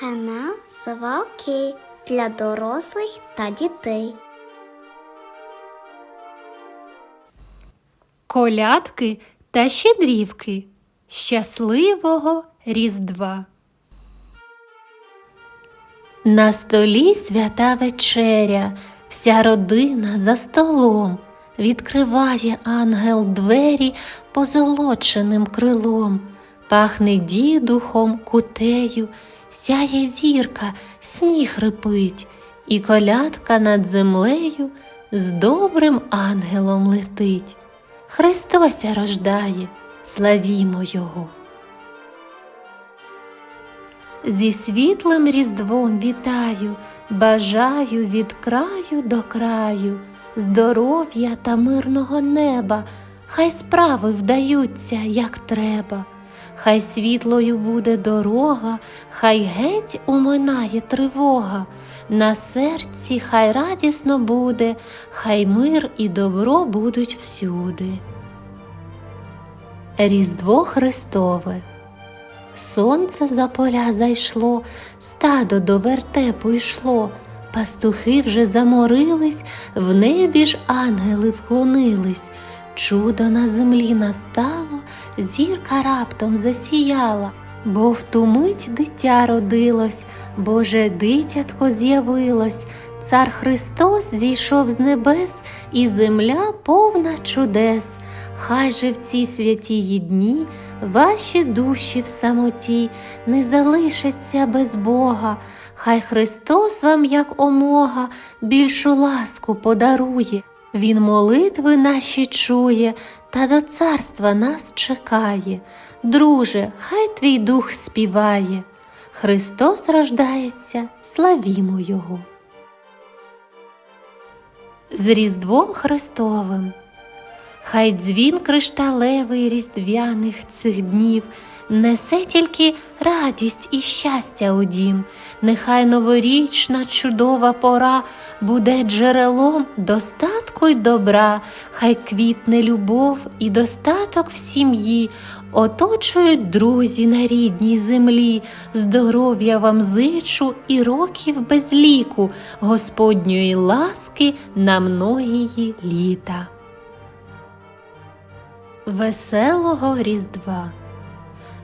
Канал Сова Окей для дорослих та дітей. Колядки та щедрівки. Щасливого Різдва. На столі свята вечеря, вся родина за столом. Відкриває ангел двері позолоченим крилом, пахне дідухом, кутею, сяє зірка, сніг рипить, і колядка над землею з добрим ангелом летить. Христося рождає, славімо Його. Зі світлим різдвом вітаю, бажаю від краю до краю, здоров'я та мирного неба, хай справи вдаються, як треба, хай світлою буде дорога, хай геть уминає тривога, на серці хай радісно буде, хай мир і добро будуть всюди. Різдво Христове Сонце за поля зайшло, стадо до вертепу йшло, пастухи вже заморились, в небі ж ангели вклонились. Чудо на землі настало, зірка раптом засіяла, бо в ту мить дитя родилось, Боже дитятко з'явилось, цар Христос зійшов з небес, і земля повна чудес. Хай же в ці святії дні ваші душі в самоті не залишаться без Бога, хай Христос вам, як омога, більшу ласку подарує. Він молитви наші чує та до царства нас чекає. Друже, хай твій дух співає. Христос рождається, славімо Його. З Різдвом Христовим. Хай дзвін кришталевий різдвяних цих днів несе тільки радість і щастя у дім, нехай новорічна чудова пора буде джерелом достатку й добра, хай квітне любов і достаток в сім'ї, оточують друзі на рідній землі, здоров'я вам зичу і років без ліку, Господньої ласки на многії літа. Веселого Різдва.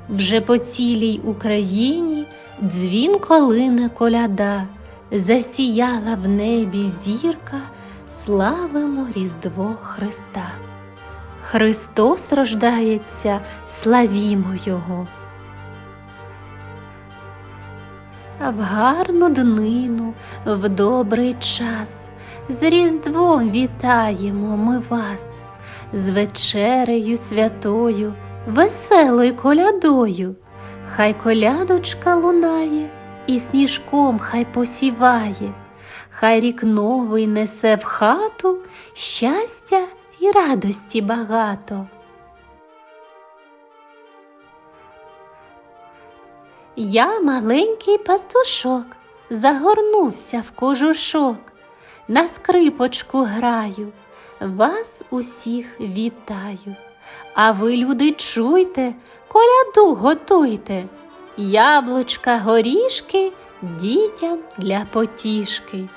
Вже по цілій Україні дзвін колине коляда, засіяла в небі зірка, славимо Різдво Христа. Христос рождається, славімо Його. А в гарну днину, в добрий час, з Різдвом вітаємо ми вас з вечерею святою, веселою колядою, хай колядочка лунає і сніжком хай посіває, хай рік новий несе в хату щастя і радості багато. Я маленький пастушок, загорнувся в кожушок, на скрипочку граю вас усіх вітаю. А ви, люди, чуйте, коляду готуйте, яблучка, горішки дітям для потішки.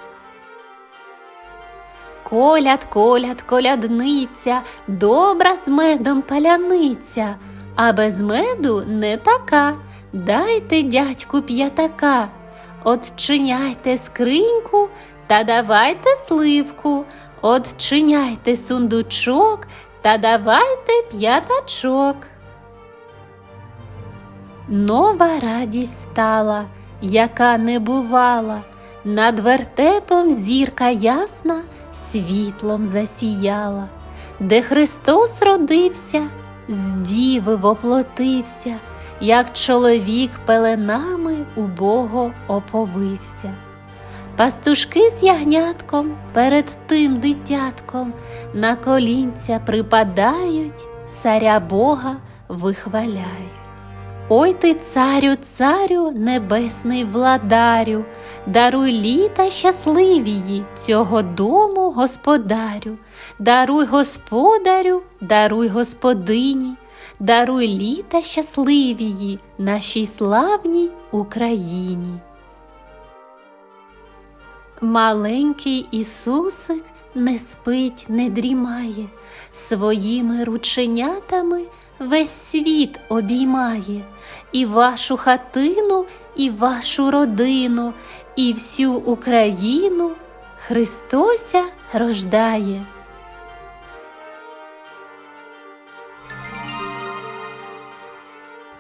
Коляд, коляд, колядниця, добра з медом паляниця, а без меду не така. Дайте дядьку п'ятака, Отчиняйте скриньку та давайте сливку, Отчиняйте сундучок та давайте п'ятачок. Нова радість стала, яка не бувала, над вертепом зірка ясна світлом засіяла, де Христос родився, з діви воплотився, як чоловік пеленами убого оповився. Пастушки з ягнятком перед тим дитятком на колінця припадають, царя Бога вихваляють. Ой ти, царю, царю, небесний владарю, даруй літа щасливії цього дому господарю, даруй господарю, даруй господині, даруй літа щасливії нашій славній Україні. Маленький Ісусик не спить, не дрімає, своїми рученятами весь світ обіймає, і вашу хатину, і вашу родину, і всю Україну Христося рождає.